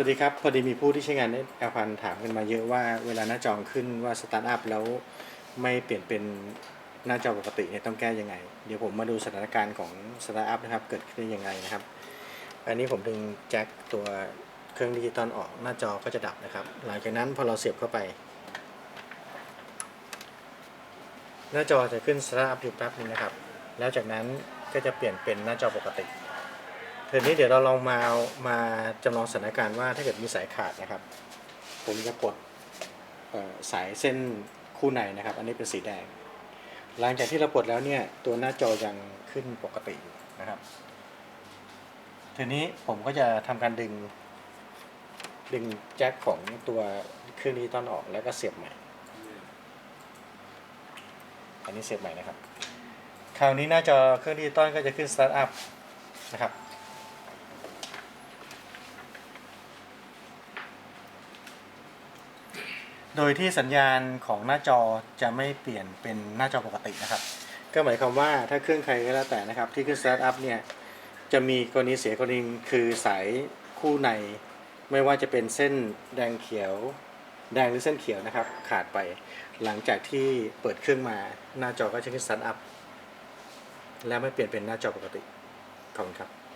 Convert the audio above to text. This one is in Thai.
วัสดีครับ พอดีมีผู้ที่ใช้งานแอลพันถามกันมาเยอะว่าเวลาหน้าจอขึ้นว่าสตาร์ทอัพแล้วไม่เปลี่ยนเป็นหน้าจอปกติเนี่ยต้องแก้ยังไง เดี๋ยวผมมาดูสถานการณ์ของสตาร์ทอัพนะครับเกิดขึ้นยังไงนะครับ อันนี้ผมดึงแจ็คตัวเครื่องดิจิตอลออกหน้าจอก็จะดับนะครับ หลังจากนั้นพอเราเสียบเข้าไป หน้าจอจะขึ้นสตาร์ทอัพอยู่แป๊บนึงนะครับ แล้วจากนั้นก็จะเปลี่ยนเป็นหน้าจอปกติ ทีนี้เดี๋ยวเราลองมามาจำลองสถานการณ์ว่าถ้าเกิดมีสายขาดนะครับ ผมจะกดสายเส้นคู่ในนะครับ อันนี้เป็นสีแดง หลังจากที่เราปลดแล้วเนี่ยตัวหน้าจอยังขึ้นปกติอยู่นะครับทีนี้ผมก็จะทำการดึง ดึงแจ็คของตัวเครื่องดิจิตอลออกแล้วก็เสียบใหม่ อันนี้เสียบใหม่นะครับ คราวนี้หน้าจอเครื่องดิจิตอลก็จะขึ้นสตาร์ทอัพนะครับ โดยที่สัญญาณของหน้าจอจะไม่เปลี่ยนเป็นหน้าจอปกตินะครับ ก็หมายความว่าถ้าเครื่องใครก็แล้วแต่นะครับ ที่ขึ้นสตาร์ทอัพเนี่ยจะมีกรณีเสียกรณีคือสายคู่ใน ไม่ว่าจะเป็นเส้นแดงเขียวแดงหรือเส้นเขียวนะครับ ขาดไปหลังจากที่เปิดเครื่องมาหน้าจอก็จะขึ้นสตาร์ทอัพแล้วไม่เปลี่ยนเป็นหน้าจอปกติขอบคุณครับ